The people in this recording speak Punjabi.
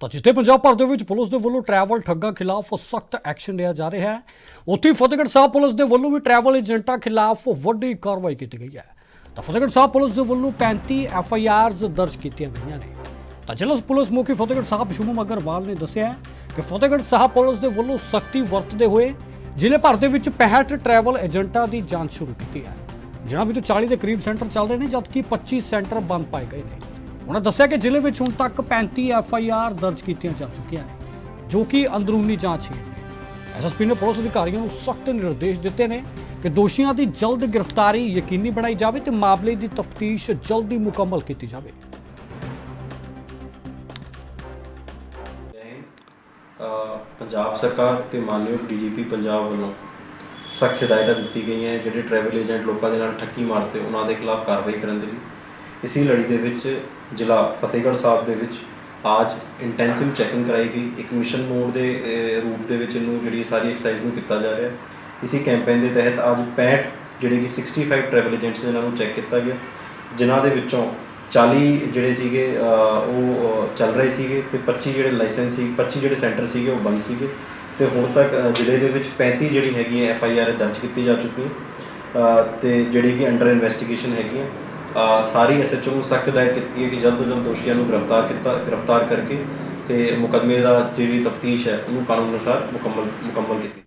ਤਾਂ ਜਿੱਥੇ ਪੰਜਾਬ ਭਰ ਦੇ ਵਿੱਚ ਪੁਲਿਸ ਦੇ ਵੱਲੋਂ ਟਰੈਵਲ ਠੱਗਾਂ ਖਿਲਾਫ ਸਖਤ ਐਕਸ਼ਨ ਲਿਆ ਜਾ ਰਿਹਾ ਹੈ, ਉੱਥੇ ਫਤਿਹਗੜ੍ਹ ਸਾਹਿਬ ਪੁਲਿਸ ਦੇ ਵੱਲੋਂ ਵੀ ਟਰੈਵਲ ਏਜੰਟਾਂ ਖਿਲਾਫ ਵੱਡੀ ਕਾਰਵਾਈ ਕੀਤੀ ਗਈ ਹੈ। ਤਾਂ ਫਤਿਹਗੜ੍ਹ ਸਾਹਿਬ ਪੁਲਿਸ ਦੇ ਵੱਲੋਂ 35 ਐਫ ਆਈ ਆਰਜ਼ ਦਰਜ ਕੀਤੀਆਂ ਗਈਆਂ ਨੇ। ਤਾਂ ਜ਼ਿਲ੍ਹਾ ਪੁਲਿਸ ਮੁਖੀ ਫਤਿਹਗੜ੍ਹ ਸਾਹਿਬ ਸ਼ੁਭਮ ਅਗਰਵਾਲ ਨੇ ਦੱਸਿਆ ਕਿ ਫਤਿਹਗੜ੍ਹ ਸਾਹਿਬ ਪੁਲਿਸ ਦੇ ਵੱਲੋਂ ਸਖਤੀ ਵਰਤਦੇ ਹੋਏ ਜ਼ਿਲ੍ਹੇ ਭਰ ਦੇ ਵਿੱਚ 65 ਟਰੈਵਲ ਏਜੰਟਾਂ ਦੀ ਜਾਂਚ ਸ਼ੁਰੂ ਕੀਤੀ ਹੈ, ਜਿਨ੍ਹਾਂ ਵਿੱਚੋਂ 40 ਦੇ ਕਰੀਬ ਸੈਂਟਰ ਚੱਲ ਰਹੇ ਨੇ, ਜਦਕਿ 25 ਸੈਂਟਰ ਬੰਦ ਪਾਏ ਗਏ ਨੇ। ਉਹਨਾਂ ਦੱਸਿਆ ਕਿ ਜ਼ਿਲ੍ਹੇ ਵਿੱਚ ਹੁਣ ਤੱਕ 35 ਐਫ ਆਈ ਆਰ ਦਰਜ ਕੀਤੀਆਂ ਜਾ ਚੁੱਕੀਆਂ ਨੇ, ਜੋ ਕਿ ਅੰਦਰੂਨੀ ਜਾਂਚ ਹੈ ਐਸਐਸਪੀ ਨੇ ਪੁਲਿਸ ਅਧਿਕਾਰੀਆਂ ਨੂੰ ਸਖਤ ਨਿਰਦੇਸ਼ ਦਿੱਤੇ ਨੇ ਕਿ ਦੋਸ਼ੀਆਂ ਦੀ ਜਲਦ ਗ੍ਰਿਫਤਾਰੀ ਯਕੀਨੀ ਬਣਾਈ ਜਾਵੇ ਤੇ ਮਾਮਲੇ ਦੀ ਤਫਤੀਸ਼ ਜਲਦੀ ਮੁਕੰਮਲ ਕੀਤੀ ਜਾਵੇ। ਪੰਜਾਬ ਸਰਕਾਰ ਤੇ ਮਾਨਯੋਗ ਡੀਜੀਪੀ ਪੰਜਾਬ ਵੱਲੋਂ ਸਖਤ ਹਦਾਇਤਾਂ ਦਿੱਤੀ ਗਈਆਂ ਜਿਹੜੇ ਟਰੈਵਲ ਏਜੰਟ ਲੋਕਾਂ ਦੇ ਨਾਲ ਠੱਗੀ ਮਾਰਦੇ ਉਹਨਾਂ ਦੇ ਖਿਲਾਫ ਕਾਰਵਾਈ ਕਰਨ ਦੇ ਲਈ। ਇਸੇ ਲੜੀ ਦੇ ਵਿੱਚ ਜ਼ਿਲ੍ਹਾ ਫਤਿਹਗੜ੍ਹ ਸਾਹਿਬ ਦੇ ਵਿੱਚ ਅੱਜ ਇੰਟੈਂਸਿਵ ਚੈਕਿੰਗ ਕਰਾਈ ਗਈ। ਇੱਕ ਮਿਸ਼ਨ ਮੋਡ ਦੇ ਅ, ਰੂਪ ਦੇ ਵਿੱਚ ਇਹਨੂੰ ਜਿਹੜੀ ਸਾਰੀ ਐਕਸਰਸਾਈਜ਼ ਨੂੰ ਕੀਤਾ ਜਾ ਰਿਹਾ। ਹੈ ਇਸੇ ਕੈਂਪੇਨ ਦੇ ਤਹਿਤ ਅੱਜ 65 ਜਿਹੜੇ ਕਿ 65 ਟਰੈਵਲ ਏਜੰਟਸ ਇਹਨਾਂ ਨੂੰ ਚੈੱਕ ਕੀਤਾ ਗਿਆ। ਜਿਨ੍ਹਾਂ ਦੇ ਵਿੱਚੋਂ 40 ਜਿਹੜੇ ਸੀਗੇ ਅ, ਉਹ ਅ, ਚੱਲ ਰਹੇ ਸੀਗੇ ਤੇ 25 ਜਿਹੜੇ ਲਾਇਸੈਂਸ ਸੀ 25 ਜਿਹੜੇ ਸੈਂਟਰ ਸੀਗੇ ਉਹ ਬੰਦ ਸੀਗੇ। ਤੇ ਹੁਣ ਤੱਕ ਅ, ਜ਼ਿਲ੍ਹੇ ਦੇ ਵਿੱਚ 35 ਜਿਹੜੀ ਹੈਗੀ ਹੈ ਐਫ ਆਈ ਆਰ ਦਰਜ ਕੀਤੀ ਜਾ ਚੁੱਕੀ ਹੈ। ਅ, ਤੇ ਜਿਹੜੀ ਕਿ ਅੰਡਰ ਇਨਵੈਸਟੀਗੇਸ਼ਨ ਹੈਗੀ ਹੈ ਸਾਰੀ ਐਸਐਚਓ ਨੂੰ ਸਖਤ ਹਦਾਇਤ ਕੀਤੀ ਹੈ ਕਿ ਜਲਦ ਤੋਂ ਜਲਦ ਦੋਸ਼ੀਆਂ ਨੂੰ ਗ੍ਰਿਫਤਾਰ ਕੀਤਾ, ਗ੍ਰਿਫਤਾਰ ਕਰਕੇ ਤੇ ਮੁਕੱਦਮੇ ਦਾ ਜਿਹੜੀ ਤਫਤੀਸ਼ ਹੈ, ਉਹਨੂੰ ਕਾਨੂੰਨ ਅਨੁਸਾਰ ਮੁਕੰਮਲ ਮੁਕੰਮਲ ਕੀਤੀ